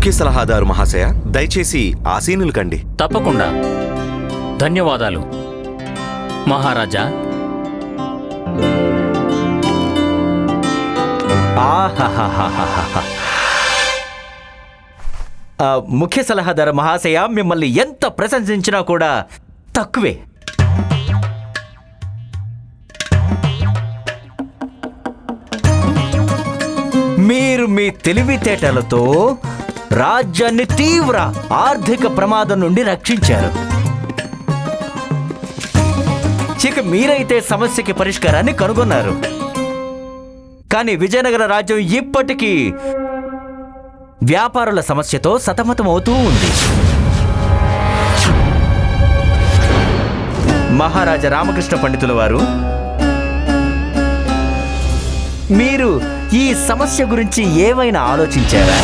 ముఖ్య సలహాదారు మహాశయ దయచేసి ఆసీనులు కండి. తప్పకుండా. ధన్యవాదాలు. మహారాజా. ఆహాహాహాహాహా. ఆ, ముఖ్య సలహాదారు మహాశయ మిమ్మల్ని ఎంత ప్రశంసించినా కూడా తక్కువే. మీరు మీ తెలివితేటలతో రాజ్యాన్ని తీవ్ర ఆర్థిక ప్రమాదం నుండి రక్షించారు. ఇక మీరైతే సమస్యకి పరిష్కారాన్ని కనుగొన్నారు. కానీ విజయనగర రాజ్యం ఇప్పటికీ వ్యాపారుల సమస్యతో సతమతమవుతూ ఉంది. మహారాజా రామకృష్ణ పండితుల వారు మీరు ఈ సమస్య గురించి ఏమైనా ఆలోచించారా?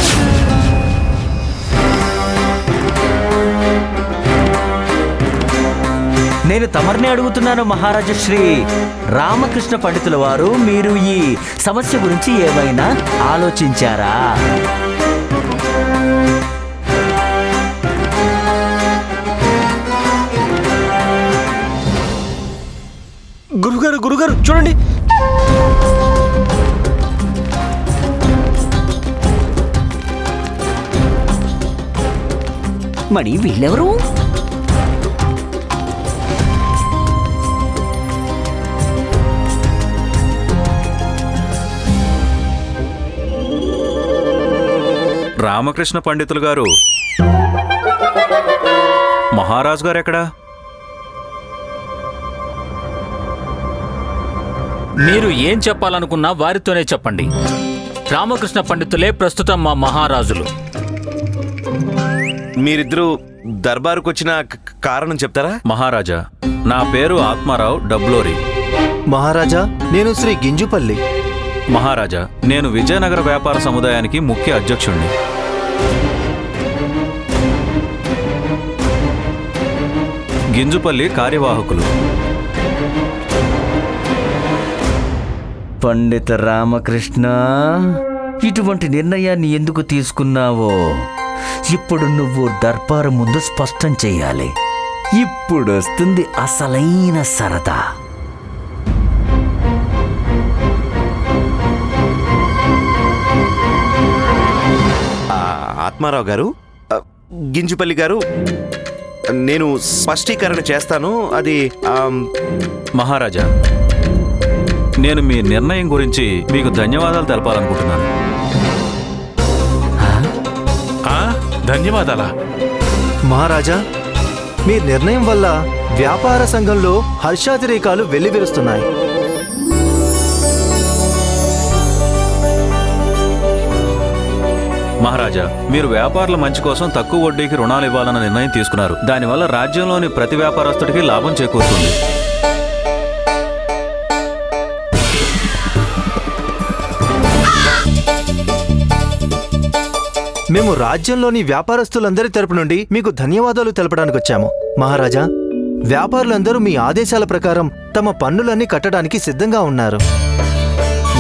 నేను తమరిని అడుగుతున్నాను మహారాజా శ్రీ రామకృష్ణ పండితుల వారు మీరు ఈ సమస్య గురించి ఏమైనా ఆలోచించారా? గురుగారు గురుగారు చూడండి. మరి వీళ్ళెవరు? రామకృష్ణ పండితులు గారు. మహారాజు గారు ఎక్కడా? మీరు ఏం చెప్పాలనుకున్నా వారితోనే చెప్పండి. రామకృష్ణ పండితులే ప్రస్తుతం మా మహారాజులు. మీరిద్దరూ దర్బారుకు వచ్చిన కారణం చెప్తారా? మహారాజా నా పేరు ఆత్మారావు డబ్లోరి. మహారాజా నేను శ్రీ గింజుపల్లి. మహారాజా నేను విజయనగర వ్యాపార సముదాయానికి ముఖ్య అధ్యక్షుణ్ణి. గింజుపల్లి కార్యవాహకులు. పండిత రామకృష్ణ ఇటువంటి నిర్ణయాన్ని ఎందుకు తీసుకున్నావో? ఇప్పుడు నువ్వు దర్బారు ముందు స్పష్టం చేయాలి ఇప్పుడు వస్తుంది అసలైన సరదా. ఆ, ఆత్మారావు గారు గింజుపల్లి గారు నేను స్పష్టీకరణ చేస్తాను. అది మహారాజా నేను మీ నిర్ణయం గురించి మీకు ధన్యవాదాలు తెలపాలనుకుంటున్నాను. ధన్యవాదాలా? మహారాజా మీ నిర్ణయం వల్ల వ్యాపార సంఘంలో హర్షాతిరేకాలు వెల్లివిరుస్తున్నాయి. మహారాజా మీరు వ్యాపారుల మంచి కోసం తక్కువ వడ్డీకి రుణాలు ఇవ్వాలన్న నిర్ణయం తీసుకున్నారు. దానివల్ల రాజ్యంలోని ప్రతి వ్యాపారస్తుడికి లాభం చేకూరుతుంది. మేము రాజ్యంలోని వ్యాపారస్తులందరి తరపు నుండి మీకు ధన్యవాదాలు తెలపడానికి వచ్చాము. మహారాజా వ్యాపారులందరూ మీ ఆదేశాల ప్రకారం తమ పన్నులన్నీ కట్టడానికి సిద్ధంగా ఉన్నారు.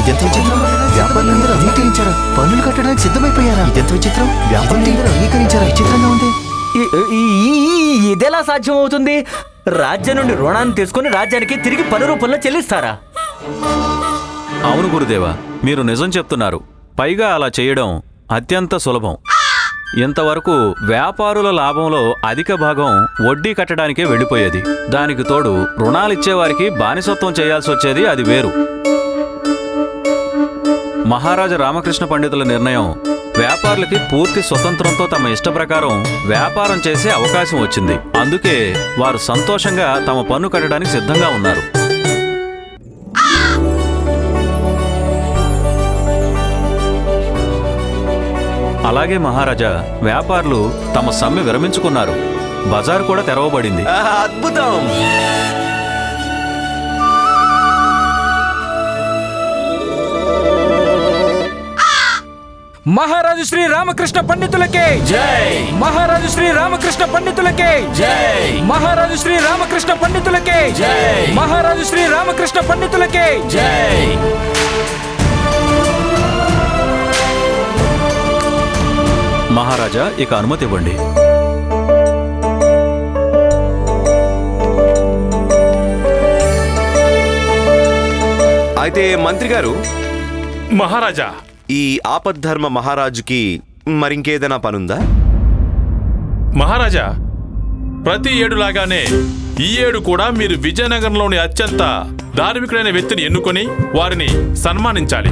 ఇదెంత విచిత్రం? వ్యాపారులందరూ అంగీకరించారా? పన్నులు కట్టడానికి సిద్ధమైపోయారా? ఇదెంత విచిత్రం? వ్యాపారులందరూ అంగీకరించారా? విచిత్రంగా ఉంది. ఈ- ఈ- ఈ- ఈ- ఇదెలా సాధ్యం అవుతుంది రాజ్యం నుండి రుణాన్ని తీసుకుని రాజ్యానికి తిరిగి పలు రూపంలో చెల్లిస్తారా? అవును గురుదేవా మీరు నిజం చెప్తున్నారు. పైగా అలా చేయడం అత్యంత సులభం. ఇంతవరకు వ్యాపారుల లాభంలో అధిక భాగం వడ్డీ కట్టడానికే వెళ్ళిపోయేది. దానికి తోడు రుణాలిచ్చేవారికి బానిసత్వం చేయాల్సి వచ్చేది అది వేరు. మహారాజా రామకృష్ణ పండితుల నిర్ణయం. వ్యాపారులకి పూర్తి స్వతంత్రంతో తమ ఇష్ట ప్రకారం వ్యాపారం చేసే అవకాశం వచ్చింది. అందుకే వారు సంతోషంగా తమ పన్ను కట్టడానికి సిద్ధంగా ఉన్నారు. అలాగే మహారాజా వ్యాపారులు తమ సమ్మె విరమించుకున్నారు. బజారు కూడా తెరవబడింది. అద్భుతం! మహారాజు శ్రీ రామకృష్ణ పండితులకే. జై. మహారాజు శ్రీ రామకృష్ణ పండితులకే. జై. మహారాజు శ్రీ రామకృష్ణ పండితులకే. జై. మహారాజు శ్రీ రామకృష్ణ పండితులకే. జై. మహారాజా ఇక అనుమతి ఇవ్వండి. అయితే మంత్రి గారు మహారాజా ఈ ఆపద్ధర్మ మహారాజుకి మరింకేదైనా పనుందా? మహారాజా ప్రతి ఏడులాగానే ఈ ఏడు కూడా మీరు విజయనగరంలోని అత్యంత ధార్మికుడైన వ్యక్తిని ఎన్నుకొని వారిని సన్మానించాలి.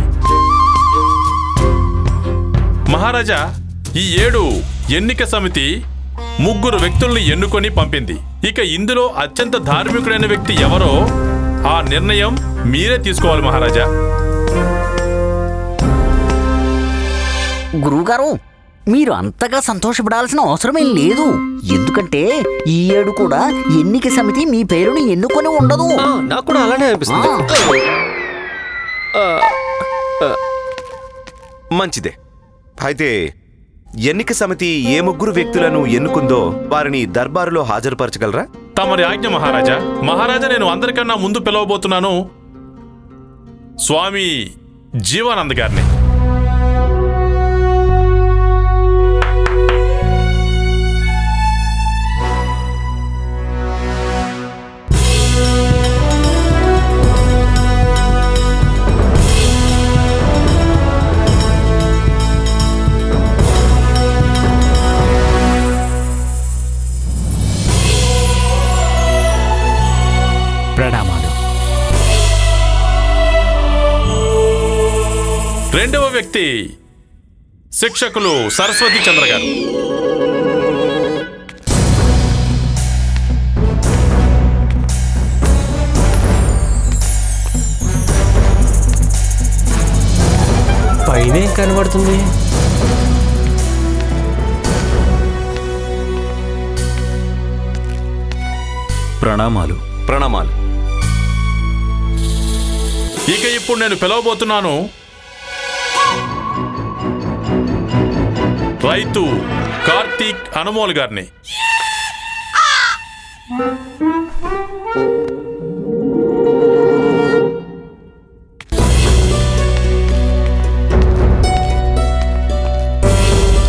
మహారాజా ఈ ఏడు ఎన్నిక సమితి ముగ్గురు వ్యక్తుల్ని ఎన్నుకొని పంపింది. ఇక ఇందులో అత్యంత ధార్మికుడైన వ్యక్తి ఎవరో ఆ నిర్ణయం మీరే తీసుకోవాలి మహారాజా. గురువుగారు మీరు అంతగా సంతోషపడాల్సిన అవసరమేం లేదు. ఎందుకంటే ఈ ఏడు కూడా ఎన్నిక సమితి మీ పేరుని ఎన్నుకొని ఉండదు. నాకు కూడా అలానే అనిపిస్తుంది. మంచిదే. అయితే ఎన్నిక సమితి ఏ ముగ్గురు వ్యక్తులను ఎన్నుకుందో వారిని దర్బారులో హాజరుపరచగలరా? తమరి ఆజ్ఞ మహారాజా మహారాజా నేను అందరికన్నా ముందు పిలవబోతున్నాను స్వామి జీవానంద్ గారిని. శిక్షకులు సరస్వతి చంద్ర గారు. పైన కనబడుతుంది. ప్రణామాలు. ప్రణామాలు. ఇక ఇప్పుడు నేను పిలవబోతున్నాను రైతు కార్తీక్ అనుమోల్ గారిని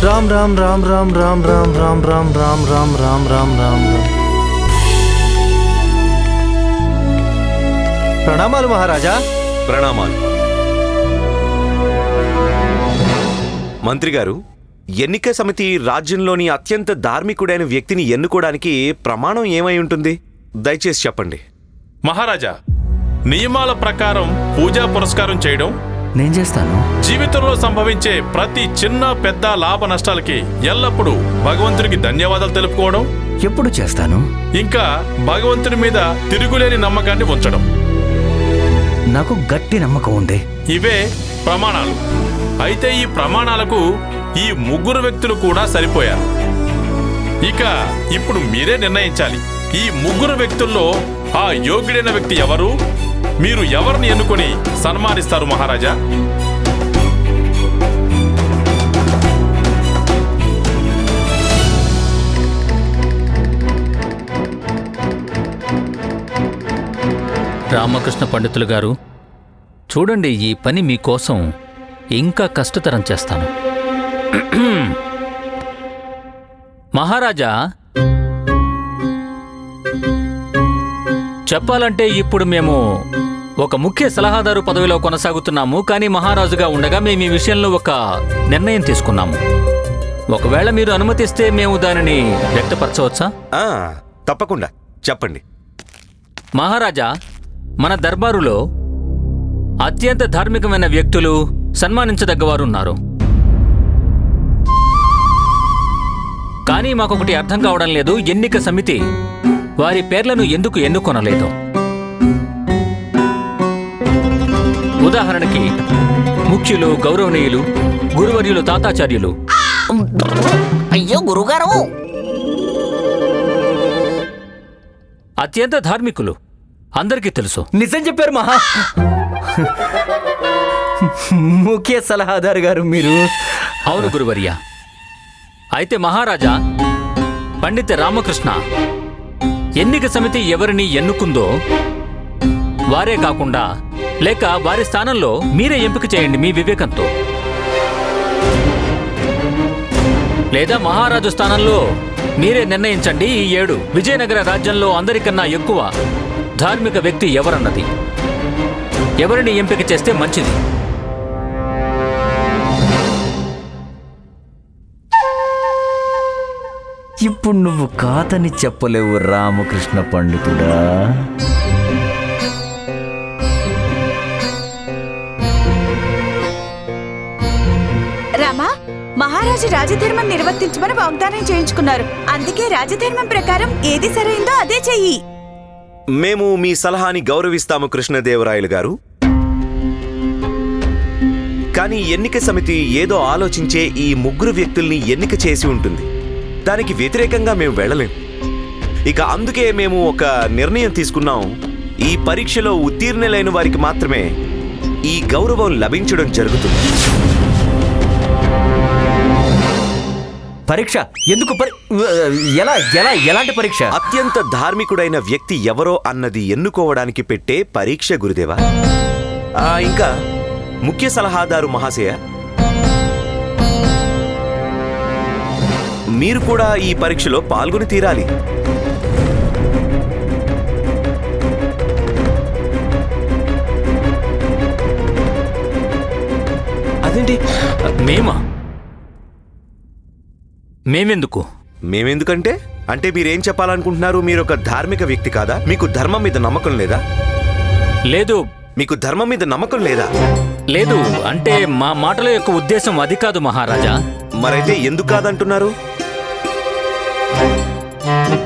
రామ్ రామ్ రామ్ రామ్ రామ్ రామ్ రామ్ రామ్ రామ్ రామ్ రామ్ రామ్ రామ్ రామ్ ప్రణామాలు మహారాజా ప్రణామాలు మంత్రి గారు ఎన్నిక సమితి రాజ్యంలోని అత్యంత ధార్మికుడైన వ్యక్తిని ఎన్నుకోవడానికి ప్రమాణం ఏమై ఉంటుంది? దయచేసి చెప్పండి. మహారాజా నియమాల ప్రకారం పూజా పురస్కారం చేయడం నేను చేస్తాను. జీవితంలో సంభవించే ప్రతి చిన్న పెద్ద లాభ నష్టాలకి ఎల్లప్పుడూ భగవంతుడికి ధన్యవాదాలు తెలుపుకోవడం ఎప్పుడు చేస్తాను? ఇంకా భగవంతుని మీద తిరుగులేని నమ్మకాన్ని ఉంచడం. నాకు గట్టి నమ్మకం ఉంది. ఇవే ప్రమాణాలు. అయితే ఈ ప్రమాణాలకు ఈ ముగ్గురు వ్యక్తులు కూడా సరిపోయారు. ఇక ఇప్పుడు మీరే నిర్ణయించాలి. ఈ ముగ్గురు వ్యక్తుల్లో ఆ యోగ్యుడైన వ్యక్తి ఎవరు? మీరు ఎవరిని ఎన్నుకొని సన్మానిస్తారు మహారాజా? రామకృష్ణ పండితులు గారు చూడండి ఈ పని మీకోసం ఇంకా కష్టతరం చేస్తాను. మహారాజా చెప్పాలంటే ఇప్పుడు మేము ఒక ముఖ్య సలహాదారు పదవిలో కొనసాగుతున్నాము కానీ మహారాజుగా ఉండగా మేము ఈ విషయంలో ఒక నిర్ణయం తీసుకున్నాము. ఒకవేళ మీరు అనుమతిస్తే మేము దానిని వ్యక్తపరచవచ్చా? తప్పకుండా. చెప్పండి. మహారాజా మన దర్బారులో అత్యంత ధార్మికమైన వ్యక్తులు సన్మానించదగ్గవారు ఉన్నారు కానీ మాకొకటి అర్థం కావడం లేదు. ఎన్నిక సమితి వారి పేర్లను ఎందుకు ఎన్నుకొనలేదు? ఉదాహరణకి ముఖ్యులు గౌరవనీయులు గురువర్యులు తాతాచార్యులు. అయ్యో గురుగారు! అత్యంత ధార్మికులు. అందరికీ తెలుసు. నిజం చెప్పారు మహా. ముఖ్య సలహాదారు గారు మీరు. అవును గురువర్య. అయితే మహారాజా పండిత రామకృష్ణ ఎన్నిక సమితి ఎవరిని ఎన్నుకుందో వారే కాకుండా లేక వారి స్థానంలో మీరే ఎంపిక చేయండి మీ వివేకంతో. లేదా మహారాజు స్థానంలో మీరే నిర్ణయించండి ఈ ఏడు. విజయనగర రాజ్యంలో అందరికన్నా ఎక్కువ ధార్మిక వ్యక్తి ఎవరన్నది. ఎవరిని ఎంపిక చేస్తే మంచిది? ఇప్పుడు నువ్వు కాదని చెప్పలేవు రామకృష్ణ పండితుడా. రామా మహారాజు రాజధర్మం నిర్వర్తించమని వాగ్దానం చేయించుకున్నారు. అందుకే రాజధర్మం ప్రకారం ఏది సరైందో అదే చెయ్యి. మేము మీ సలహాని గౌరవిస్తాము కృష్ణదేవరాయలు గారు. కానీ ఎన్నిక సమితి ఏదో ఆలోచించే ఈ ముగ్గురు వ్యక్తుల్ని ఎన్నిక చేసి ఉంటుంది. దానికి వ్యతిరేకంగా మేము వెళ్ళలేం. ఇక అందుకే మేము ఒక నిర్ణయం తీసుకున్నాం. ఈ పరీక్షలో ఉత్తీర్ణులైన వారికి మాత్రమే ఈ గౌరవం లభించడం జరుగుతుంది. పరీక్ష? ఎందుకు ఎలా ఎలా ఎలాంటి పరీక్ష? అత్యంత ధార్మికుడైన వ్యక్తి ఎవరో అన్నది ఎన్నుకోవడానికి పెట్టే పరీక్ష గురుదేవా. ఇంకా ముఖ్య సలహాదారు మహాశయ మీరు కూడా ఈ పరీక్షలో పాల్గొని తీరాలి. అదేంటి? మేమా? మేమెందుకు? మేమెందుకంటే? అంటే మీరేం చెప్పాలనుకుంటున్నారు? మీరు ఒక ధార్మిక వ్యక్తి కాదా? మీకు ధర్మం మీద నమ్మకం లేదా? లేదు. మీకు ధర్మం మీద నమ్మకం లేదా? లేదు. అంటే మా మాటల యొక్క ఉద్దేశం అది కాదు మహారాజా. మరైతే ఎందుకు కాదంటున్నారు?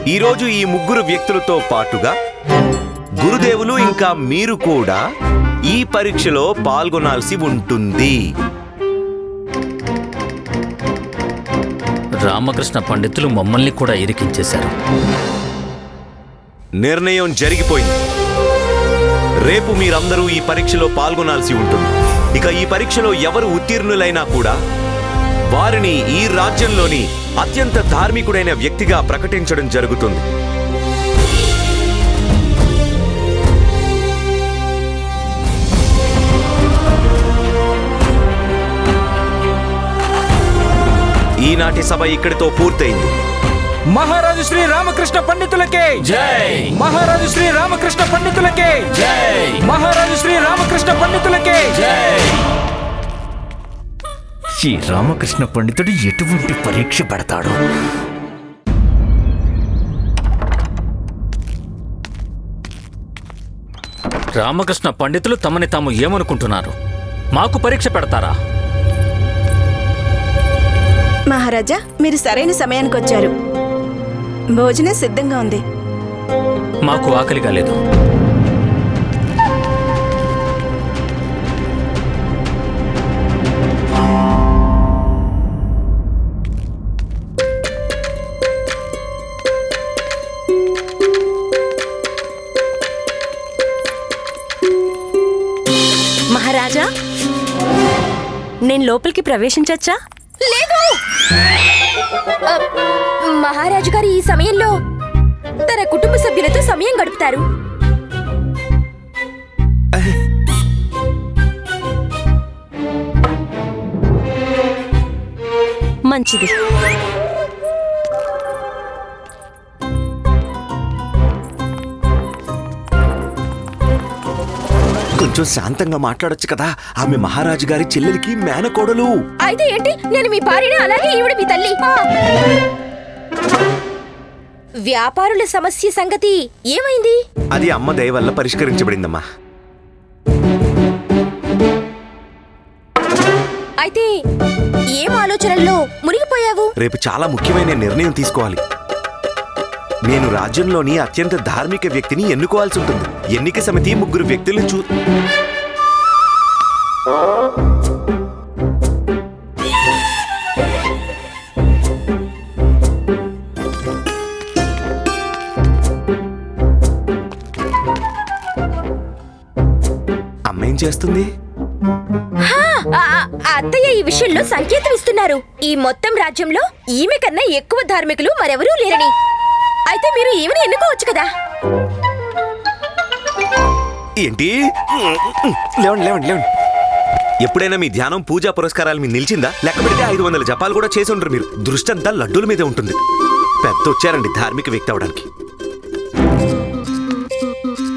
ఈరోజు ఈ ముగ్గురు వ్యక్తులతో పాటుగా గురుదేవులు ఇంకా మీరు కూడా ఈ పరీక్షలో పాల్గొనాల్సి ఉంటుంది. రామకృష్ణ పండితులు మమ్మల్ని కూడా ఇరికించేశారు. నిర్ణయం జరిగిపోయింది. రేపు మీరందరూ ఈ పరీక్షలో పాల్గొనాల్సి ఉంటుంది. ఇక ఈ పరీక్షలో ఎవరు ఉత్తీర్ణులైనా కూడా వారిని ఈ రాజ్యంలోని అత్యంత ధార్మికుడైన వ్యక్తిగా ప్రకటించడం జరుగుతుంది. ఈనాటి సభ ఇక్కడితో పూర్తయింది. మహారాజు శ్రీ రామకృష్ణ పండితులకే. జై. మహారాజు శ్రీ రామకృష్ణ పండితులకే. జై. మహారాజు శ్రీ రామకృష్ణ పండితులకే. జై. ఈ రామకృష్ణ పండితుడు ఎటువంటి పరీక్ష పెడతాడు? రామకృష్ణ పండితులు తమని తాము ఏమనుకుంటున్నారు? మాకు పరీక్ష పెడతారా? మహారాజా మీరు సరైన సమయానికి వచ్చారు భోజనం సిద్ధంగా ఉంది. మాకు ఆకలిగా లేదు. నేను లోపలికి ప్రవేశించచ్చా? లేదు! మహారాజు గారు ఈ సమయంలో తన కుటుంబ సభ్యులతో సమయం గడుపుతారు. మంచిది. కొంచెం శాంతంగా మాట్లాడొచ్చు కదా. ఆమె మహారాజు గారి చెల్లెలికి మేనకోడలు. అయితే ఏంటి? నేను మీ భార్యని అలాగే ఈవిడ మీ తల్లి. వ్యాపారుల సమస్య సంగతి ఏమైంది? అది అమ్మ దయ వల్ల పరిష్కరించబడిందమ్మా. అయితే ఏం ఆలోచనల్లో మునిగిపోయావు? రేపు చాలా ముఖ్యమైన నిర్ణయం తీసుకోవాలి. నేను రాజ్యంలోని అత్యంత ధార్మిక వ్యక్తిని ఎన్నుకోవాల్సి ఉంటుంది. ఎన్నిక సమితి ముగ్గురు వ్యక్తులను చూ అమ్మేం చేస్తుంది? ఆ, అత్తయ్య ఈ విషయంలో సంకేతం ఇస్తున్నారు. ఈ మొత్తం రాజ్యంలో ఈమె కన్నా ఎక్కువ ధార్మికులు మరెవరూ లేరని. అయితే మీరు ఈమెను ఎన్నుకోవచ్చు కదా? ఏంటి? లేవండి లేవండి లేవండి. ఎప్పుడైనా మీ ధ్యానం పూజా పురస్కారాలు మీ నిలిచిందా? లెక్క పెడితే ఐదు వందల జపాలు కూడా చేసి ఉండరు మీరు. దృష్టంతా లడ్డూల మీదే ఉంటుంది. పెద్ద వచ్చారండి ధార్మిక వ్యక్తి అవడానికి.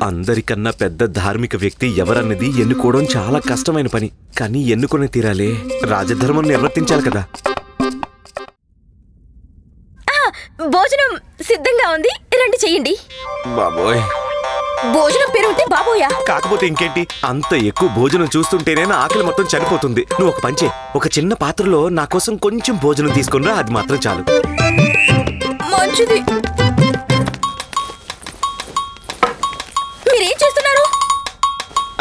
అందరికన్నా పెద్ద ధార్మిక వ్యక్తి ఎవరన్నది ఎన్నుకోవడం చాలా కష్టమైన పని. కానీ ఎన్నుకునే తీరాలే. రాజధర్మం నిర్వర్తించాలి కదా. భోజనం సిద్ధంగా ఉంది. రండి చెయ్యండి బాబోయ్. భోజనం పేరు ఉంటే బాబోయా. కాకపోతే ఇంకేంటి? అంత ఎక్కువ భోజనం చూస్తుంటేనే నా ఆకలి మొత్తం చనిపోతుంది. నువ్వు ఒక పంచే. ఒక చిన్న పాత్రలో నా కోసం కొంచెం భోజనం తీసుకునిరా అది మాత్రం చాలు. మంచిది. మీరేం చేస్తున్నారు?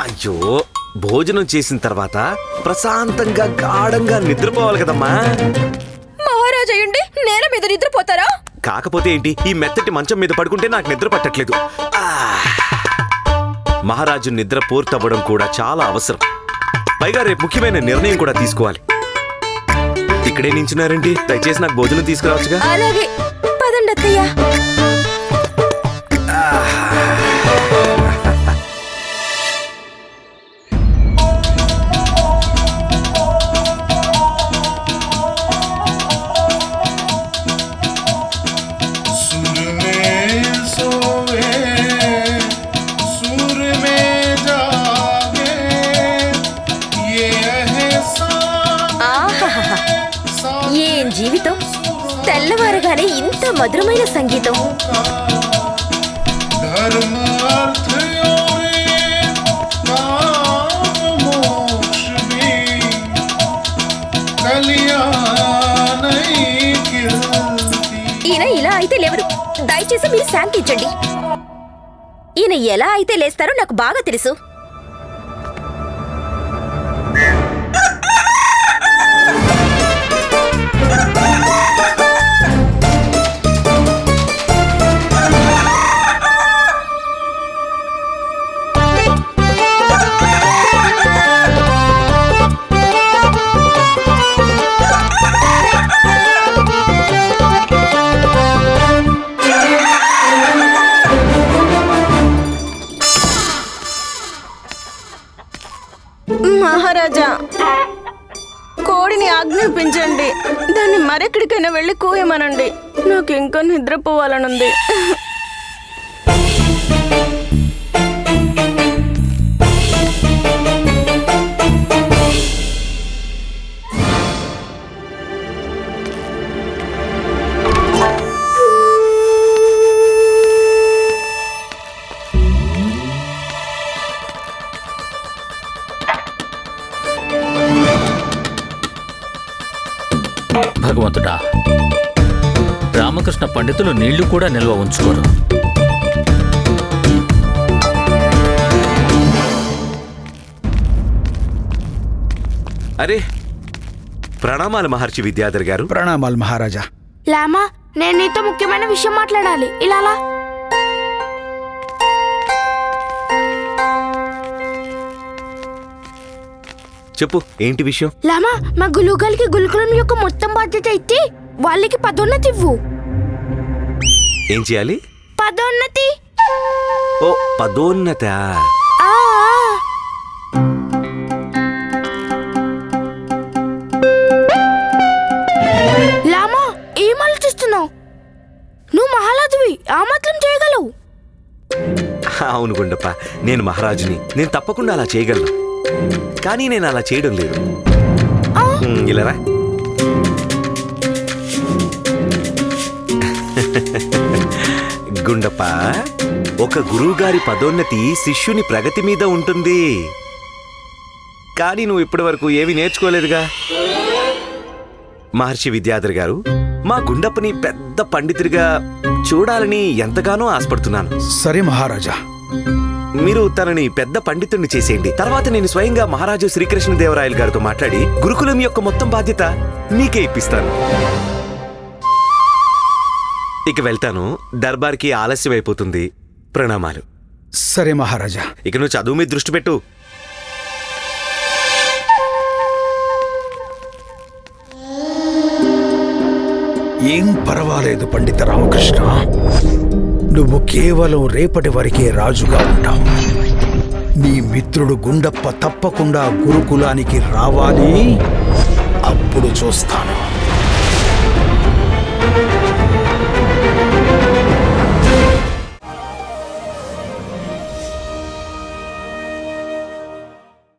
అయ్యో భోజనం చేసిన తర్వాత ప్రశాంతంగా గాఢంగా నిద్రపోవాలి కదమ్మా. మహారాజా అయ్యుండి నేల మీద నిద్రపోతారా? కాకపోతే ఏంటి ఈ మెత్తటి మంచం మీద పడుకుంటే నాకు నిద్ర పట్టట్లేదు. మహారాజు నిద్ర పూర్తవ్వడం కూడా చాలా అవసరం. పైగా రేపు ముఖ్యమైన నిర్ణయం కూడా తీసుకోవాలి. ఇక్కడే నించున్నారండి. దయచేసి నాకు భోజనం తీసుకురావచ్చుగా? అలాగే. పదండి అత్తయ్యా వినగానే ఇంత మధురమైన సంగీతం. ఈయన ఇలా అయితే లేవరు. దయచేసి మీరు శాంతించండి. ఈయన ఎలా అయితే లేస్తారో నాకు బాగా తెలుసు. ಆನಂದಿ పండితులు నీళ్ళు కూడా నిల్వ ఉంచుకోరు. అరే ప్రణామాలు మహర్షి విద్యాధర్ గారు. ప్రణామాలు మహారాజా. లామా నేను నీతో ముఖ్యమైన విషయం మాట్లాడాలి. ఇలా లా. చెప్పు ఏంటి విషయం? లామా మా గులుగల్కి గులుకులం యొక్క మొత్తం బాధ్యత ఇచ్చి వాళ్ళకి పదోన్నతి ఇవ్వు ఏం చేయాలి? పదోన్నతి. ఓ పదోన్నత. లామా ఏం ఆలోచిస్తున్నావు? నువ్వు మహారాజువి ఆ మాత్రం చేయగలవు. అవును గుండప్ప నేను మహారాజుని. నేను తప్పకుండా అలా చేయగలను. కానీ నేను అలా చేయడం లేదు. ఉమ్, గుండప్ప ఒక గురువుగారి పదోన్నతి శిష్యుని ప్రగతి మీద ఉంటుంది. కానీ నువ్వు ఇప్పటి వరకు ఏమీ నేర్చుకోలేదుగా? మహర్షి విద్యాధర్ గారు మా గుండప్పని పెద్ద పండితుడిగా చూడాలని ఎంతగానో ఆశపడుతున్నాను. సరే మహారాజా. మీరు తనని పెద్ద పండితుడిని చేసేయండి. తర్వాత నేను స్వయంగా మహారాజు శ్రీకృష్ణదేవరాయలు గారితో మాట్లాడి గురుకులం యొక్క మొత్తం బాధ్యత మీకే ఇప్పిస్తాను. ఇక వెళ్తాను. దర్బార్కి ఆలస్యం అయిపోతుంది ప్రణామాలు. సరే మహారాజా. ఇక నువ్వు చదువు మీద దృష్టి పెట్టు. ఏం పర్వాలేదు పండిత రామకృష్ణ. నువ్వు కేవలం రేపటి వరకే రాజుగా ఉంటావు. నీ మిత్రుడు గుండప్ప తప్పకుండా గురుకులానికి రావాలి. అప్పుడు చూస్తాను.